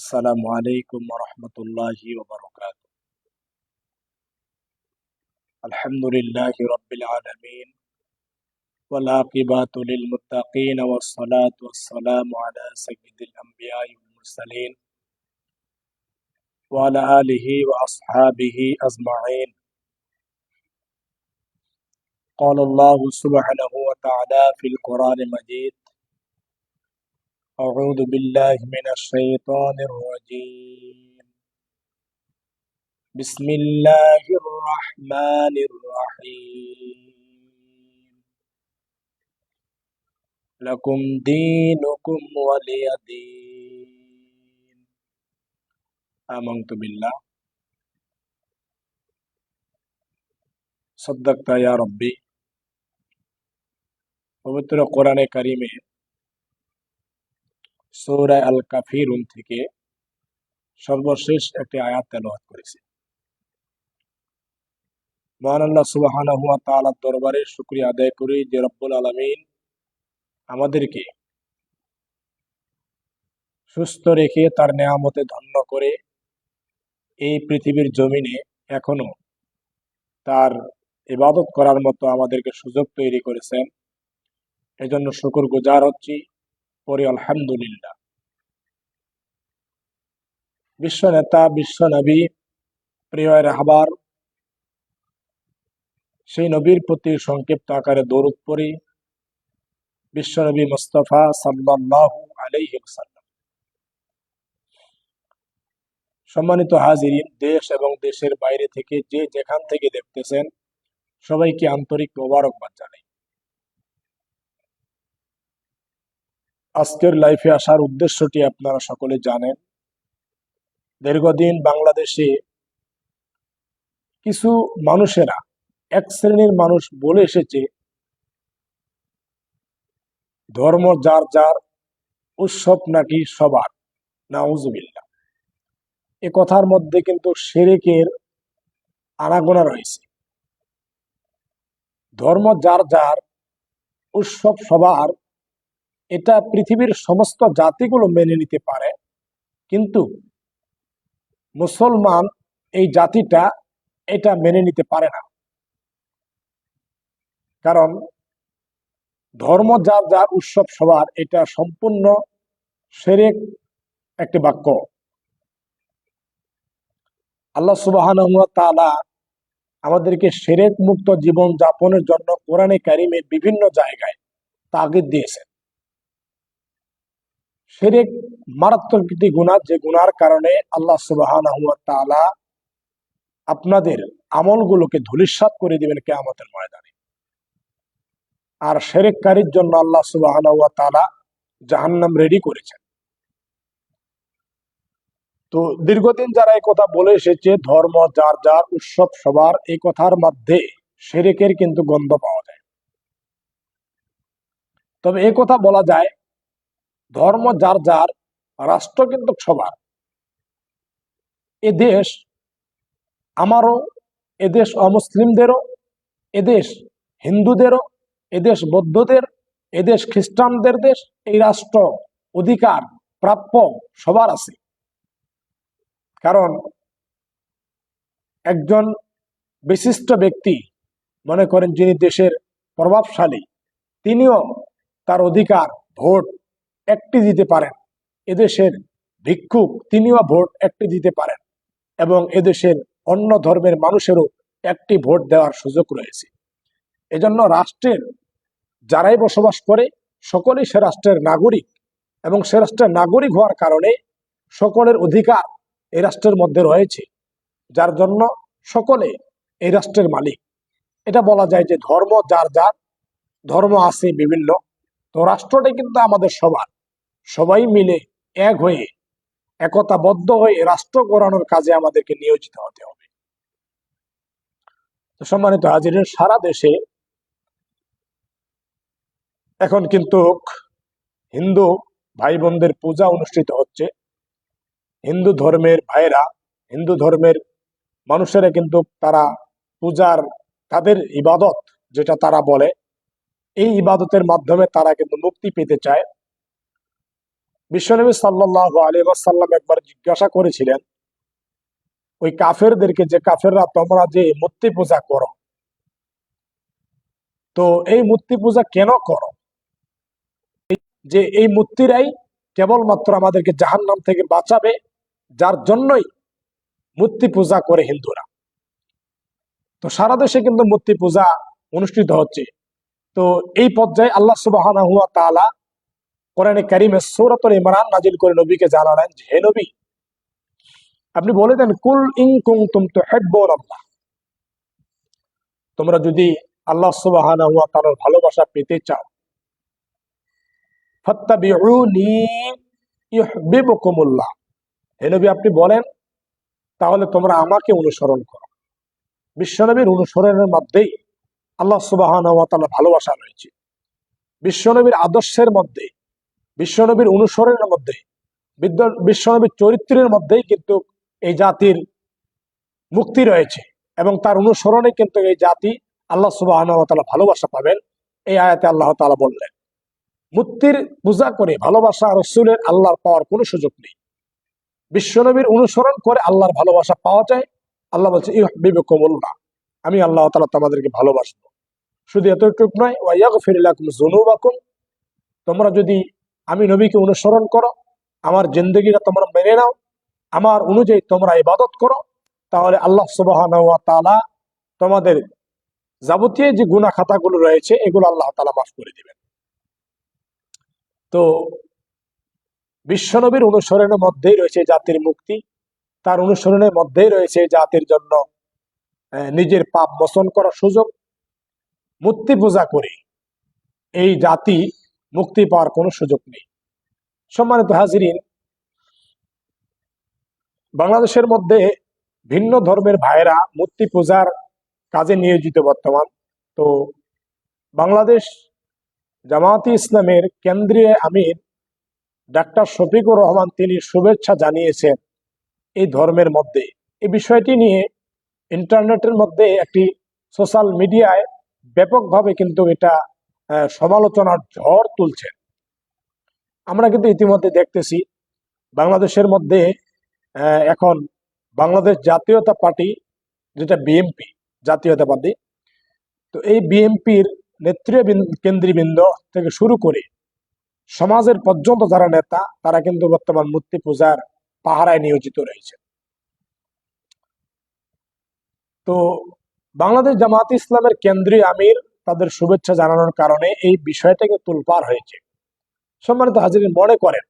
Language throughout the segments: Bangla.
السلام عليكم ورحمة الله وبركاته. الحمد لله رب العالمين والعاقبة للمتقين والصلاة والسلام على سيد الأنبياء والمرسلين وعلى آله وأصحابه أجمعين. قال الله سبحانه وتعالى في القرآن المجيد أعوذ بالله من الشيطان الرجيم بسم الله الرحمن الرحيم لكم دينكم ولي دين آمنت بالله صدقت يا ربي পবিত্র কোরআনে কারিমে সৌরায় আল কাফিরুন থেকে সর্বশেষ একটি আয়াত তেলাওয়াত করেছে। মহান আল্লাহ সুবাহানা তাআলার দরবারে শুকরিয়া আদায় করি যে রব্বুল আলামিন আমাদেরকে সুস্থ রেখে তার নেয়ামতে ধন্য করে এই পৃথিবীর জমিনে এখনও তার ইবাদত করার মতো আমাদেরকে সুযোগ তৈরি করেছেন। এজন্য শুকর গুজার হচ্ছি। পরে আলহামদুলিল্লাহ। বিশ্ব নেতা, বিশ্ব নবী, প্রিয় রাহবার সেই নবীর প্রতি সংক্ষিপ্ত আকারে দৌড় পড়ি। বিশ্বনবী মুস্তফা সাল্লাহ আলাইহি ওয়াসাল্লাম। সম্মানিত হাজিরিন, দেশ এবং দেশের বাইরে থেকে যে যেখান থেকে দেখতেছেন, সবাইকে আন্তরিক মোবারকবাদ জানাই। আজকের লাইফে আসার উদ্দেশ্যটি আপনারা সকলে জানেন। দীর্ঘদিন বাংলাদেশে কিছু মানুষেরা, এক শ্রেণির মানুষ বলে এসেছে, ধর্ম যার যার, উৎসব নাকি সবার। নাউজুবিল্লা এ কথার মধ্যে কিন্তু সেরেকের আনাগোনা রয়েছে। ধর্ম যার যার, উৎসব সবার এটা পৃথিবীর সমস্ত জাতিগুলো মেনে নিতে পারে। কিন্তু মুসলমান এই জাতিটা এটা মেনে নিতে পারে না। কারণ ধর্ম যার যার উৎসব সবার, এটা সম্পূর্ণ সেরেক একটি বাক্য। আল্লাহ সুবাহান তালা আমাদেরকে সেরেক মুক্ত জীবন যাপনের জন্য কোরআনে কারিমে বিভিন্ন জায়গায় তাগিদ দিয়েছেন। সেরেক মারাত্মক একটি গুণা যে গুনার কারণে আল্লাহ সুবাহান তালা আপনাদের আমলগুলোকে ধুলিস্বাত করে দিবেন কেয়ামতের ময়দানে। আর সেরেককারীর জন্য আল্লাহ সুবাহান তালা জাহান্নাম রেডি করেছেন। তো দীর্ঘদিন যারা এই কথা বলে এসেছে, ধর্ম, যার যার উৎসব সবার, এই কথার মধ্যে সেরেকের কিন্তু গন্ধ পাওয়া যায়। তবে এই কথা বলা যায় ধর্ম যার যার, রাষ্ট্র কিন্তু সবার। এদেশ আমারও এদেশ অমুসলিমদেরও এদেশ হিন্দুদেরও এদেশ বৌদ্ধদের এদেশ খ্রিস্টানদের দেশ, এই রাষ্ট্র অধিকার প্রাপ্য সবার আছে। কারণ একজন বিশিষ্ট ব্যক্তি, মনে করেন যিনি দেশের প্রভাবশালী, তিনিও তার অধিকার, ভোট একটি দিতে পারেন। এদেশের ভিক্ষুক তিনিও ভোট একটি দিতে পারেন এবং এদেশের অন্য ধর্মের মানুষেরও একটি ভোট দেওয়ার সুযোগ রয়েছে। এজন্য রাষ্ট্রের যারাই বসবাস করে, সকলেই সে রাষ্ট্রের নাগরিক এবং সে রাষ্ট্রের নাগরিক হওয়ার কারণে সকলের অধিকার এই রাষ্ট্রের মধ্যে রয়েছে। যার জন্য সকলে এই রাষ্ট্রের মালিক। এটা বলা যায় যে ধর্ম যার যার, ধর্ম আছে বিভিন্ন। তো রাষ্ট্রটাই কিন্তু আমাদের সবার। সবাই মিলে এক হয়ে, একতাবদ্ধ হয়ে রাষ্ট্র গড়ানোর কাজে আমাদেরকে নিয়োজিত হতে হবে। সম্মানিত হাজিরের সারা দেশে এখন কিন্তু হিন্দু ভাই বোনদের পূজা অনুষ্ঠিত হচ্ছে। হিন্দু ধর্মের ভাইরা হিন্দু ধর্মের মানুষেরা কিন্তু তারা পূজার, তাদের ইবাদত যেটা তারা বলে, এই ইবাদতের মাধ্যমে তারা কিন্তু মুক্তি পেতে চায়। বিশ্বনবী সাল্লাহ আলী সাল্লাম একবার জিজ্ঞাসা করেছিলেন, ওই কাফেরদেরকে যে কাফেররা তোমরা যে মূর্তি পূজা করো, তো এই মূর্তি পূজা কেন করো? যে এই মূর্তিরাই কেবলমাত্র আমাদেরকে জাহান নাম থেকে বাঁচাবে, যার জন্যই মূর্তি পূজা করে হিন্দুরা। তো সারা দেশে কিন্তু মূর্তি পূজা অনুষ্ঠিত হচ্ছে। তো এই পর্যায়ে আল্লাহ সুবাহ তাআলা কোরআনে কারিমে সূরাতুল ইমরান নাজিল করে নবীকে জানালেন, হে নবী, আপনি বলে দেন, কুল ইন কুনতুম তুহিব্বুনাল্লাহ তোমরা যদি আল্লাহ তাআলার ভালোবাসা পেতে চাও, ফাত্তাবিউনি ইউহিব্বুকুমুল্লাহ। হে নবী, আপনি বলেন, তাহলে তোমরা আমাকে অনুসরণ করো। বিশ্বনবীর অনুসরণের মধ্যেই আল্লাহ তাআলা ভালোবাসা রয়েছে। বিশ্বনবীর আদর্শের মধ্যে বিশ্বনবীর অনুসরণের মধ্যে বিশ্বনবীর চরিত্রের মধ্যেই কিন্তু এই জাতির মুক্তি রয়েছে এবং তার অনুসরণে কিন্তু এই জাতি আল্লাহ সুবাহ ভালোবাসা পাবেন এই আয়াতে আল্লাহ তাআলা বললেন। মূর্তির পূজা করে ভালোবাসা রসুলের আল্লাহর পাওয়ার কোনো সুযোগ নেই। বিশ্বনবীর অনুসরণ করে আল্লাহর ভালোবাসা পাওয়া যায়, আল্লাহ বলছে ইহবিবকুমুল্লাহ আমি আল্লাহ তালা তোমাদেরকে ভালোবাসবো। শুধু এতটুকু নয় ওয়াইয়াগফিরুলাকুম যুনুবাকুম তোমরা যদি আমি নবীকে অনুসরণ করো, আমার জিন্দগিটা তোমরা মেনে নাও, আমার অনুযায়ী তোমরা ইবাদত করো, তাহলে আল্লাহ সুবাহ তোমাদের যাবতীয় যে গুণা খাতাগুলো রয়েছে, এগুলো আল্লাহ তালা মাফ করে দিবেন। তো বিশ্বনবীর অনুসরণের মধ্যেই রয়েছে জাতির মুক্তি, তার অনুসরণের মধ্যেই রয়েছে জাতির জন্য নিজের পাপ মোচন করার সুযোগ, মূর্তি পূজা করে, এই জাতি মুক্তি পাওয়ার কোনো সুযোগ নেই। সম্মানিত হাজিরিন, বাংলাদেশের মধ্যে ভিন্ন ধর্মের ভাইয়েরা মূর্তি পূজার কাজে নিয়োজিত বর্তমান। তো বাংলাদেশ জামায়াতি ইসলামের কেন্দ্রীয় আমির ডাক্তার শফিকুর রহমান তিনি শুভেচ্ছা জানিয়েছেন এই ধর্মের মধ্যে। এই বিষয়টি নিয়ে ইন্টারনেটের মধ্যে একটি সোশ্যাল মিডিয়ায় ব্যাপকভাবে কিন্তু এটা সমালোচনার ঝড় তুলছেন আমরা কিন্তু ইতিমধ্যে দেখতেছি, বাংলাদেশের মধ্যে এখন বাংলাদেশ জাতীয়তা পার্টি, যেটা বিএমপি জাতীয়তাবাদী তো এই বিএমপির নেতৃত্ব কেন্দ্রীবৃন্দ থেকে শুরু করে সমাজের পর্যন্ত যারা নেতা, তারা কিন্তু বর্তমান মূর্তি পূজার পাহারায় নিয়োজিত রয়েছে। তো বাংলাদেশ জামাত ইসলামের কেন্দ্রীয় আমির তাদের শুভেচ্ছা জানানোর কারণে এই বিষয়টাকে তোলপার হয়েছে। সম্মানিত হাজির মনে করেন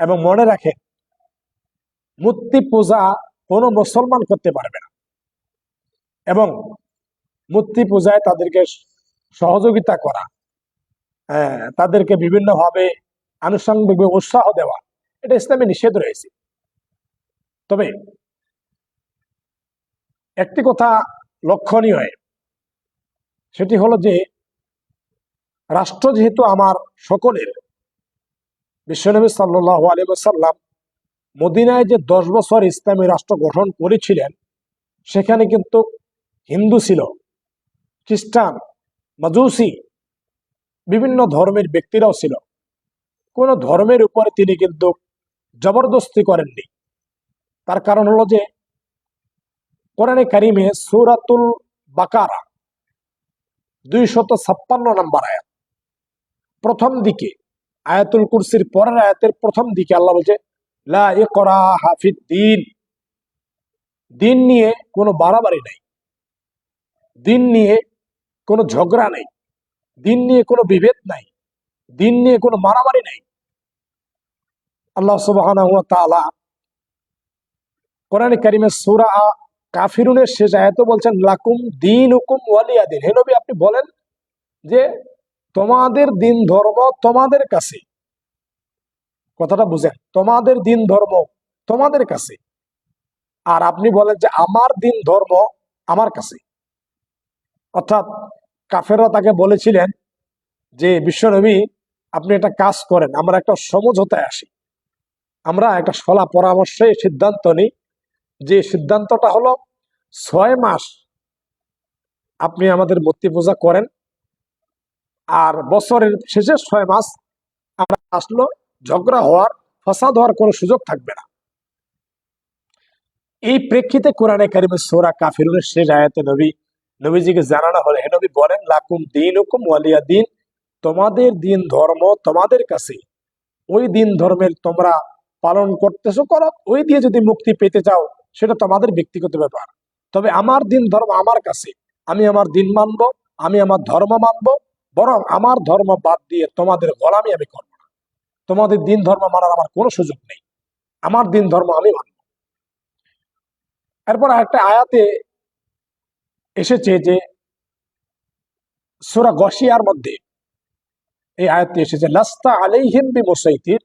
এবং মনে রাখেন মূর্তি পূজা কোনো মুসলমান করতে পারবে না। এবং মূর্তি পূজায় তাদেরকে সহযোগিতা করা হ্যাঁ, তাদেরকে বিভিন্নভাবে আনুষঙ্গিক উৎসাহ দেওয়া এটা ইসলামে নিষেধ রয়েছে। তবে একটি কথা লক্ষণীয় সেটি হলো যে, রাষ্ট্র যেহেতু আমার সকলের বিশ্বনবী সাল্লাহ আলী সাল্লাম মদিনায় যে দশ বছর ইসলামী রাষ্ট্র গঠন করেছিলেন, সেখানে কিন্তু হিন্দু ছিল, খ্রিস্টান, মাজুসি, বিভিন্ন ধর্মের ব্যক্তিরাও ছিল। কোন ধর্মের উপরে তিনি কিন্তু জবরদস্তি করেননি। তার কারণ হলো যে, কোরআনে কারিমে সুরাতুল বাকারা দুই শত ছাপ্পান্ন নম্বর আয়াত। প্রথম দিকে, আয়াতুল কুরসির পরের আয়াতের প্রথম দিকে আল্লাহ বলছে হাফিদ দিন। দিন নিয়ে কোনো বাড়াবাড়ি নাই। দিন নিয়ে কোনো ঝগড়া নেই। দিন নিয়ে কোনো বিভেদ নাই। দিন নিয়ে কোনো মারামারি নেই। আল্লাহ তাআলা কোরআন কারিমের সূরা কাফিরুনের শেষ আয়াতে বলছেন, লাকুম দিন হুকুম ওয়ালিয়া দিন হে নবী, আপনি বলেন যে তোমাদের দিন ধর্ম তোমাদের কাছে। কথাটা বুঝেন, তোমাদের দিন ধর্ম তোমাদের কাছে। আর আপনি বলেন যে আমার দিন ধর্ম আমার কাছে। অর্থাৎ কাফেররা তাকে বলেছিলেন যে বিশ্বনবী আপনি একটা কাজ করেন, আমরা একটা সমঝোতায় আসি। আমরা একটা সলা পরামর্শে সিদ্ধান্ত নিই যে সিদ্ধান্তটা হলো, ছয় মাস আপনি আমাদের মূর্তি পূজা করেন আর বছরের শেষে ছয় মাস আমরা আসলো, ঝগড়া হওয়ার, ফসাদ হওয়ার কোনো সুযোগ থাকবে না। এই প্রেক্ষিতে কোরআনে কারিমের সোরা কাফিরুনের শেষ আয়াতে নবী, নবীজিকে জানানো হলে, হে নবী বলেন, লাকুম দিন হুকুম ওয়ালিয়া দিন। তোমাদের দিন ধর্ম তোমাদের কাছে ওই দিন ধর্মের তোমরা পালন করতেছো, করো। ওই দিয়ে যদি মুক্তি পেতে চাও সেটা তোমাদের ব্যক্তিগত ব্যাপার। তবে আমার দিন ধর্ম আমার কাছে। আমি আমার দিন মানব, আমি আমার ধর্ম মানব, বরং আমার ধর্ম বাদ দিয়ে তোমাদের গোলামি আমি করব না। তোমাদের দিন ধর্ম মানার আমার কোনো সুযোগ নেই। আমার দিন ধর্ম আমি মানব। এরপর একটা আয়াতে এসেছে যে সুরা গসিয়ার মধ্যে এই আয়াতটি এসেছে, লাস্তা আলাইহিম বি মুসাইতির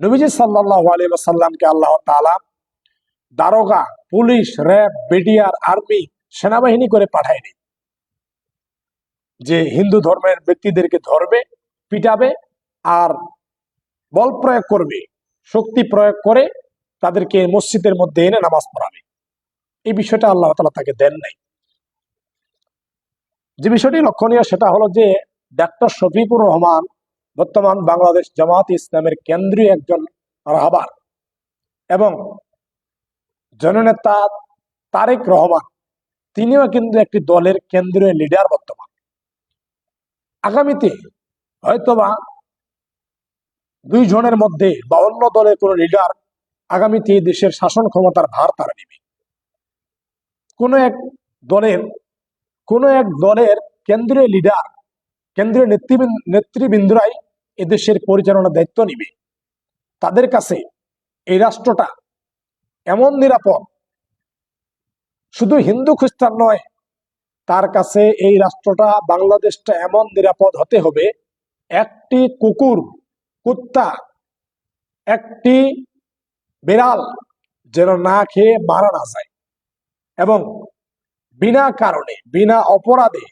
নবীজি সাল্লাল্লাহু আলাইহি ওয়াসাল্লামকে আল্লাহ তাআলা দারোগা, পুলিশ, র্যাব, বিডিআর, আর্মি সেনাবাহিনী করে পাঠায়নি। যে হিন্দু ধর্মের ব্যক্তিদেরকে ধরবে, পিটাবে আর বল প্রয়োগ করবে, শক্তি প্রয়োগ করে তাদেরকে মসজিদের মধ্যে এনে নামাজ পড়াবে। এই বিষয়টা আল্লাহ তালা তাকে দেন নাই। যে বিষয়টি লক্ষণীয় সেটা হলো যে ডাক্তার শফিকুর রহমান বর্তমান বাংলাদেশ জামাত ইসলামের কেন্দ্রীয় একজন রাহবার এবং জননেতা তারেক রহমান, তিনিও কিন্তু একটি দলের কেন্দ্রীয় লিডার বর্তমান। আগামীতে হয়তোবা দুই জনের মধ্যে বা অন্য দলের কোন লিডার আগামীতে দেশের শাসন ক্ষমতার ভার তারা নেবে। কোন এক দলের, কোন এক দলের কেন্দ্রীয় লিডার কেন্দ্রীয় নেতৃবৃন্দ নেতৃবৃন্দরাই এদেশের পরিচালনার দায়িত্ব নিবে। তাদের কাছে এই রাষ্ট্রটা এমন নিরাপদ। শুধু হিন্দু, খ্রিস্টান নয়, তার কাছে এই রাষ্ট্রটা, বাংলাদেশটা এমন নিরাপদ হতে হবে, একটি কুকুর, কুত্তা, একটি বিড়াল যেন না খেয়ে মারা না যায় এবং বিনা কারণে, বিনা অপরাধে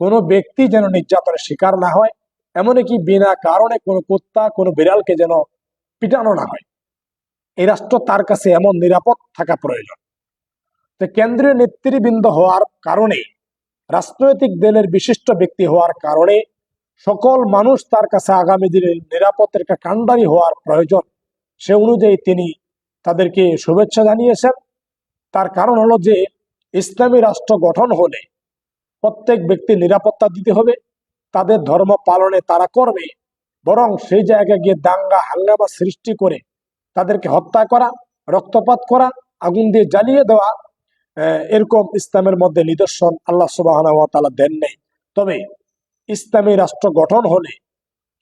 কোনো ব্যক্তি যেন নির্যাতনের শিকার না হয়, এমনকি বিনা কারণে কোনো কুত্তা, কোনো বিড়ালকে যেন পিটানো না হয়। এই রাষ্ট্র তার কাছে এমন নিরাপদ থাকা প্রয়োজন তো কেন্দ্রীয় নেতৃবৃন্দ হওয়ার কারণে রাজনৈতিক দলের বিশিষ্ট ব্যক্তি হওয়ার কারণে সকল মানুষ তার কাছে আগামী দিনে নিরাপত্তার একটা কাণ্ডারি হওয়ার প্রয়োজন সে অনুযায়ী তিনি তাদেরকে শুভেচ্ছা জানিয়েছেন। তার কারণ হলো যে ইসলামী রাষ্ট্র গঠন হলে প্রত্যেক ব্যক্তি নিরাপত্তা দিতে হবে। তাদের ধর্ম পালনে তারা করবে। বরং সেই জায়গায় গিয়ে দাঙ্গা, হাঙ্গামা সৃষ্টি করে তাদেরকে হত্যা করা, রক্তপাত করা, আগুন দিয়ে জ্বালিয়ে দেওয়া এরকম ইসলামের মধ্যে নিদর্শন আল্লাহ সুবাহ দেন নেই। তবে ইসলামী রাষ্ট্র গঠন হলে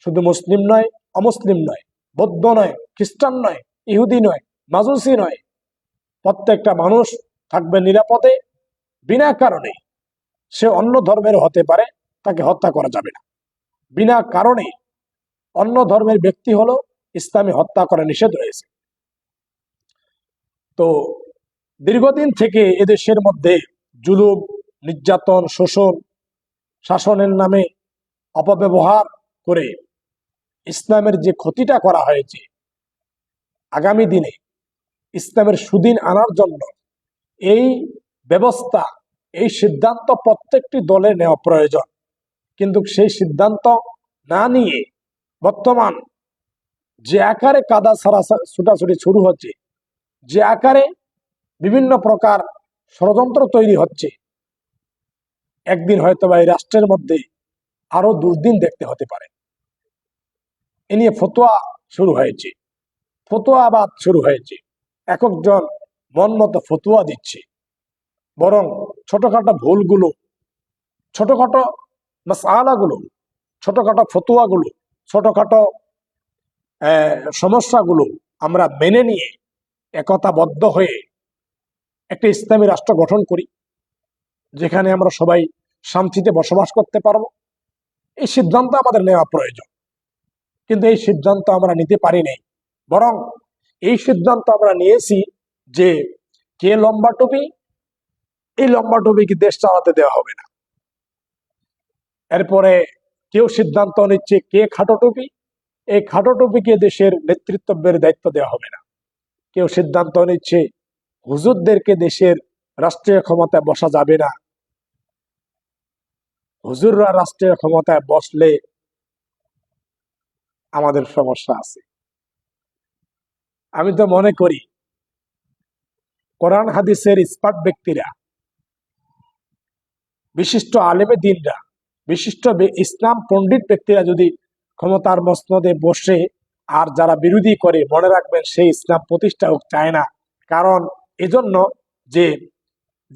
শুধু মুসলিম নয়, অমুসলিম নয়, বৌদ্ধ নয়, খ্রিস্টান নয়, ইহুদি নয়, মাজুসি নয়, প্রত্যেকটা মানুষ থাকবে নিরাপদে, বিনা কারণে সে অন্য ধর্মের হতে পারে, তাকে হত্যা করা যাবে না। বিনা কারণে অন্য ধর্মের ব্যক্তি হলো ইসলামী হত্যা করা নিষেধ রয়েছে। তো দীর্ঘদিন থেকে এদেশের মধ্যে জুলুম, নির্যাতন, শোষণ, শাসনের নামে অপব্যবহার করে ইসলামের যে ক্ষতিটা করা হয়েছে, আগামী দিনে ইসলামের সুদিন আনার জন্য এই ব্যবস্থা, এই সিদ্ধান্ত প্রত্যেকটি দলে নেওয়া প্রয়োজন। কিন্তু সেই সিদ্ধান্ত না নিয়ে বর্তমান যে আকারে কাদা সারা ছুটাছুটি শুরু হচ্ছে, যে আকারে বিভিন্ন প্রকার ষড়যন্ত্র তৈরি হচ্ছে, একদিন হয়তো বা এই রাষ্ট্রের মধ্যে আরও দুর্দিন দেখতে হতে পারে। এ নিয়ে ফতোয়া শুরু হয়েছে ফতোয়াবাদ শুরু হয়েছে। এক একজন মন মতো ফতুয়া দিচ্ছে, বরং ছোটখাটো ভুলগুলো, ছোটখাটো মাসালাগুলো ছোটখাটো ফতুয়াগুলো, ছোটখাটো সমস্যাগুলো আমরা মেনে নিয়ে একতাবদ্ধ হয়ে একটা ইসলামী রাষ্ট্র গঠন করি, যেখানে আমরা সবাই শান্তিতে বসবাস করতে পারব। এই সিদ্ধান্ত আমাদের নেওয়া প্রয়োজন, কিন্তু এই সিদ্ধান্ত আমরা নিতে পারি নাই। বরং এই সিদ্ধান্ত আমরা নিয়েছি যে কে লম্বা টুপি, এই লম্বা টুপিকে দেশ চালাতে দেওয়া হবে না। এরপরে কেউ সিদ্ধান্ত নিচ্ছে কে খাটো টুপি এই খাটো টুপিকে দেশের নেতৃত্বের দায়িত্ব দেওয়া হবে না। কেউ সিদ্ধান্ত নিচ্ছে হুজুরদেরকে দেশের রাষ্ট্রীয় ক্ষমতায় বসা যাবে না। হুজুররা রাষ্ট্রীয় ক্ষমতায় বসলে আমাদের সমস্যা আছে। আমি তো মনে করি, কোরআন হাদিসের ইস্পাট ব্যক্তিরা, বিশিষ্ট আলেমে দিনরা, বিশিষ্ট ইসলাম পণ্ডিত ব্যক্তিরা যদি ক্ষমতার মসনদে বসে আর যারা বিরোধী করে, মনে রাখবেন সেই ইসলাম প্রতিষ্ঠা হোক চায় না। কারণ এজন্য যে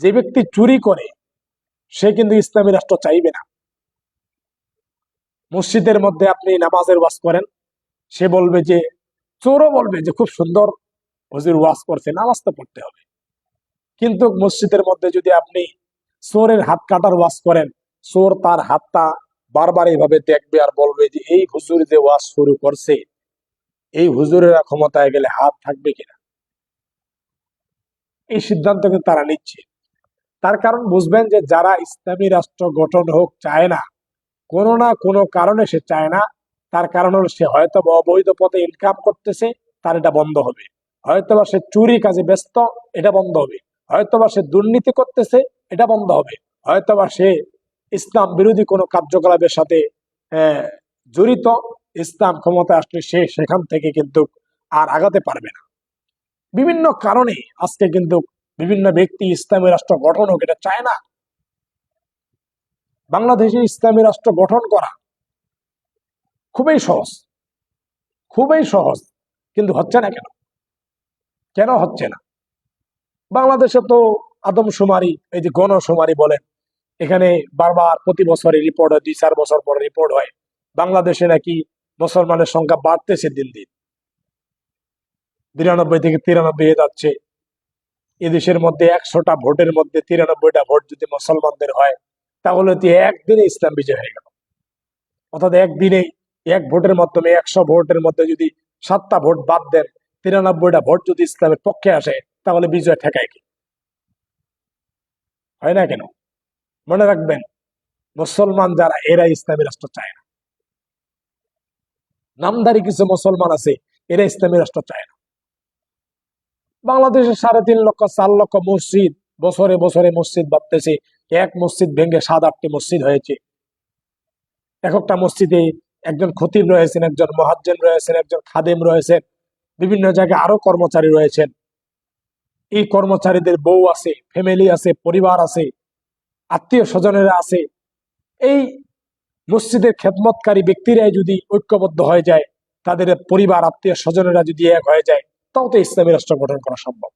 যে ব্যক্তি চুরি করে, সে কিন্তু ইসলামী রাষ্ট্র চাইবে না। মসজিদের মধ্যে আপনি নামাজের ওয়াজ করেন, সে বলবে যে, চোরও বলবে যে খুব সুন্দর হুজুর ওয়াজ করছে, নামাজ তো পড়তে হবে। কিন্তু মসজিদের মধ্যে যদি আপনি চোরের হাত কাটার ওয়াজ করেন, চোর তার হাতটা বারবার এইভাবে দেখবে আর বলবে যে এই হুজুর যে ওয়াজ শুরু করছে, এই হুজুরেরা ক্ষমতায় গেলে হাত থাকবে কিনা? এই সিদ্ধান্ত কিন্তু তারা নিচ্ছে। তার কারণ বুঝবেন যে যারা ইসলামী রাষ্ট্র গঠন হোক চায় না, কোনো না কোনো কারণে সে চায় না। তার কারণ হলো সে হয়তো অবৈধ পথে ইনকাম করতেছে, তার এটা বন্ধ হবে। হয়তোবা সে চুরি কাজে ব্যস্ত, এটা বন্ধ হবে। হয়তোবা সে দুর্নীতি করতেছে, এটা বন্ধ হবে। হয়তোবা সে ইসলাম বিরোধী কোনো কার্যকলাপের সাথে জড়িত। ইসলাম ক্ষমতা আসলে সে সেখান থেকে কিন্তু আর আগাতে পারবে না। বিভিন্ন কারণে আজকে কিন্তু বিভিন্ন ব্যক্তি ইসলামী রাষ্ট্র গঠন হোক, এটা চায় না। বাংলাদেশে ইসলামী রাষ্ট্র গঠন করা খুবই সহজ। খুবই সহজ। কিন্তু হচ্ছে না কেন? কেন হচ্ছে না? বাংলাদেশে তো আদমশুমারি, এই যে গণশুমারি বলেন এখানে বারবার প্রতি বছরে রিপোর্ট হয়, দুই, চার বছর পর রিপোর্ট হয়। বাংলাদেশে নাকি মুসলমানের সংখ্যা বাড়তেছে দিন দিন। বিরানব্বই থেকে তিরানব্বই হয়ে যাচ্ছে। এদেশের মধ্যে একশোটা ভোটের মধ্যে তিরানব্বইটা ভোট যদি মুসলমানদের হয়, তাহলে তো একদিনে ইসলাম বিজয় হয়ে গেল। অর্থাৎ একদিনে এক ভোটের মাধ্যমে একশো ভোটের মধ্যে যদি সাতটা ভোট বাদ দেন, তিরানব্বইটা ভোট যদি ইসলামের পক্ষে আসে, তাহলে বিজয় ঠেকায় কি? হয় না কেন? মনে রাখবেন, মুসলমান যারা, এরা ইসলামী রাষ্ট্র চায় না। নামধারী কিছু মুসলমান আছে, এরা ইসলামী রাষ্ট্র চায় না। বাংলাদেশে সাড়ে তিন লক্ষ, চার লক্ষ মসজিদ, বছরে বছরে মসজিদ ভাবতেছে এক মসজিদ ভেঙে সাত, আটটি মসজিদ হয়েছে। এক একটা মসজিদে একজন খতিব রয়েছেন, একজন মহাজ্জেন রয়েছেন, একজন খাদেম রয়েছেন। বিভিন্ন জায়গায় আরও কর্মচারী রয়েছেন। এই কর্মচারীদের বউ আছে, ফ্যামিলি আছে, পরিবার আছে। আত্মীয় স্বজনেরা আছে, এই মসজিদের খেদমতকারী ব্যক্তিরাই যদি ঐক্যবদ্ধ হয়ে যায়, তাদের পরিবার, আত্মীয় স্বজনেরা যদি এক হয়ে যায়, তাও তো ইসলামী রাষ্ট্র গঠন করা সম্ভব।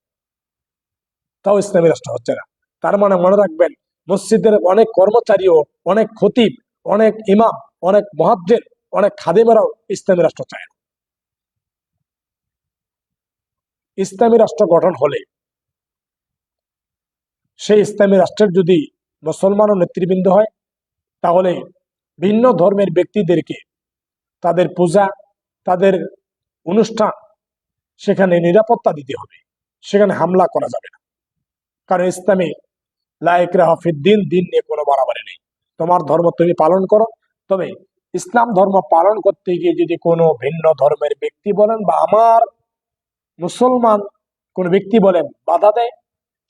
তাও ইসলামী রাষ্ট্র হচ্ছে না। তার মানে মনে রাখবেন, মসজিদের অনেক কর্মচারীও, অনেক খতিব, অনেক ইমাম, অনেক মহাজ্জের, অনেক খাদেমেরাও ইসলামী রাষ্ট্র চায় না। ইসলামী রাষ্ট্র গঠন হলে, সেই ইসলামী রাষ্ট্রের যদি মুসলমান ও নেতৃবৃন্দ হয়, তাহলে ভিন্ন ধর্মের ব্যক্তিদেরকে তাদের পূজা, তাদের অনুষ্ঠান সেখানে নিরাপত্তা দিতে হবে। সেখানে হামলা করা যাবে না। কারণ ইসলামে লাইকরা হফিদ দিন দিন নিয়ে কোনো বাড়াবাড়ি নেই। তোমার ধর্ম তুমি পালন করো। তবে ইসলাম ধর্ম পালন করতে গিয়ে যদি কোনো ভিন্ন ধর্মের ব্যক্তি বলেন বা আমার মুসলমান কোন ব্যক্তি বলেন বাধা দেয়,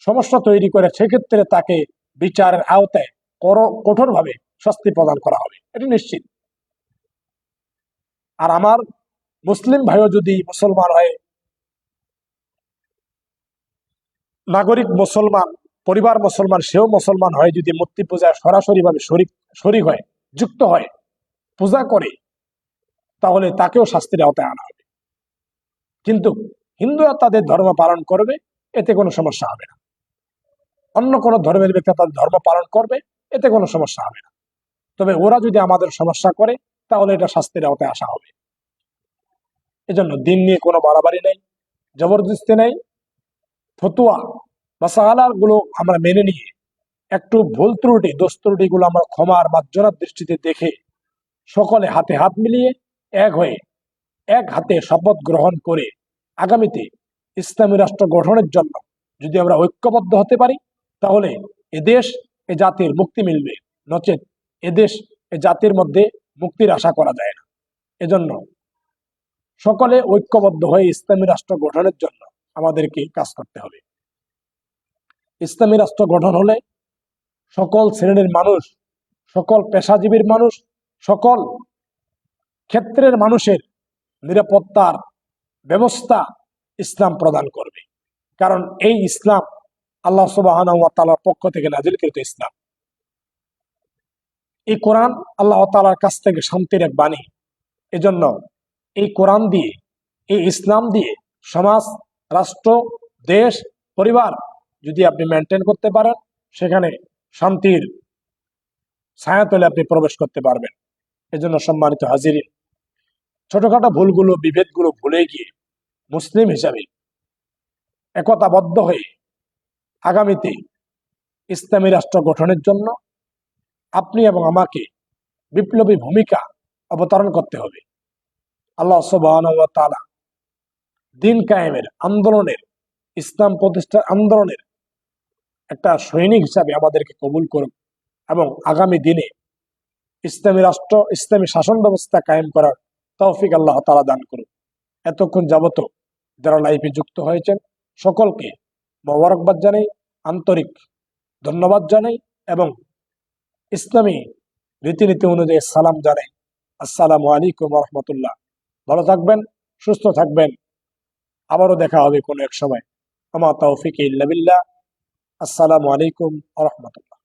সমস্যা তৈরি করে, সেক্ষেত্রে তাকে বিচারের আওতায় কঠোরভাবে শাস্তি প্রদান করা হবে। এটা নিশ্চিত। আর আমার মুসলিম ভাইও যদি মুসলমান হয়, নাগরিক মুসলমান, পরিবার মুসলমান, সেও মুসলমান হয়, যদি মূর্তি পূজায় সরাসরি ভাবে শরিক শরিক হয়, যুক্ত হয়, পূজা করে, তাহলে তাকেও শাস্তির আওতায় আনা হবে। কিন্তু হিন্দুরা তাদের ধর্ম পালন করবে, এতে কোনো সমস্যা হবে না। অন্য কোনো ধর্মের ব্যক্তি তাদের ধর্ম পালন করবে, এতে কোনো সমস্যা হবে না। তবে ওরা যদি আমাদের সমস্যা করে, তাহলে এটা শাস্তির আওতায় আসা হবে। এজন্য দিন নিয়ে কোনো বাড়াবাড়ি নেই, জবরদস্তি নেই। ফতুয়া গুলো আমরা মেনে নিয়ে, একটু ভুল ত্রুটি, দোষ ত্রুটি গুলো আমরা ক্ষমার মার্জনার দৃষ্টিতে দেখে, সকলে হাতে হাত মিলিয়ে এক হয়ে, এক হাতে শপথ গ্রহণ করে, আগামীতে ইসলামী রাষ্ট্র গঠনের জন্য যদি আমরা ঐক্যবদ্ধ হতে পারি তাহলে এদেশ এ জাতির মুক্তি মিলবে। নচেত এদেশ এ জাতির মধ্যে মুক্তির আশা করা যায় না। এজন্য সকলে ঐক্যবদ্ধ হয়ে ইসলামী রাষ্ট্র গঠনের জন্য আমাদেরকে কাজ করতে হবে। ইসলামী রাষ্ট্র গঠন হলে সকল শ্রেণির মানুষ, সকল পেশাজীবীর মানুষ, সকল ক্ষেত্রের মানুষের নিরাপত্তার ব্যবস্থা ইসলাম প্রদান করবে। কারণ এই ইসলাম আল্লাহ সুবাহ তালার পক্ষ থেকে নাজিলকৃত ইসলাম। এই কোরআন আল্লাহ তালার কাছ থেকে শান্তির এক বাণী। এজন্য এই কোরআন দিয়ে, এই ইসলাম দিয়ে সমাজ, রাষ্ট্র, দেশ, পরিবার যদি আপনি মেনটেন করতে পারেন, সেখানে শান্তির ছায়াতলে আপনি প্রবেশ করতে পারবেন। এজন্য সম্মানিত হাজির ছোটখাটো ভুলগুলো, বিভেদগুলো ভুলে গিয়ে মুসলিম হিসাবে একতাবদ্ধ হয়ে আগামীতে ইসলামী রাষ্ট্র গঠনের জন্য আপনি এবং আমাকে বিপ্লবী ভূমিকা অবতরণ করতে হবে। আল্লাহ তাআলা দিন কায়েমের আন্দোলনের, ইসলাম প্রতিষ্ঠার আন্দোলনের একটা সৈনিক হিসাবে আমাদেরকে কবুল করুন এবং আগামী দিনে ইসলামী রাষ্ট্র, ইসলামী শাসন ব্যবস্থা কায়েম করার তৌফিক আল্লাহ তালা দান করুন। এতক্ষণ যাবত যারা লাইফে যুক্ত হয়েছেন, সকলকে মোবারকবাদ জানাই, আন্তরিক ধন্যবাদ জানাই এবং ইসলামী রীতিনীতি অনুযায়ী সালাম জানাই। আসসালামু আলাইকুম রহমতুল্লাহ ভালো থাকবেন, সুস্থ থাকবেন। আবারও দেখা হবে কোনো এক সময়। আমার তৌফিক ইল্লাবিল্লা আসসালামু আলাইকুম রহমতুল্লাহ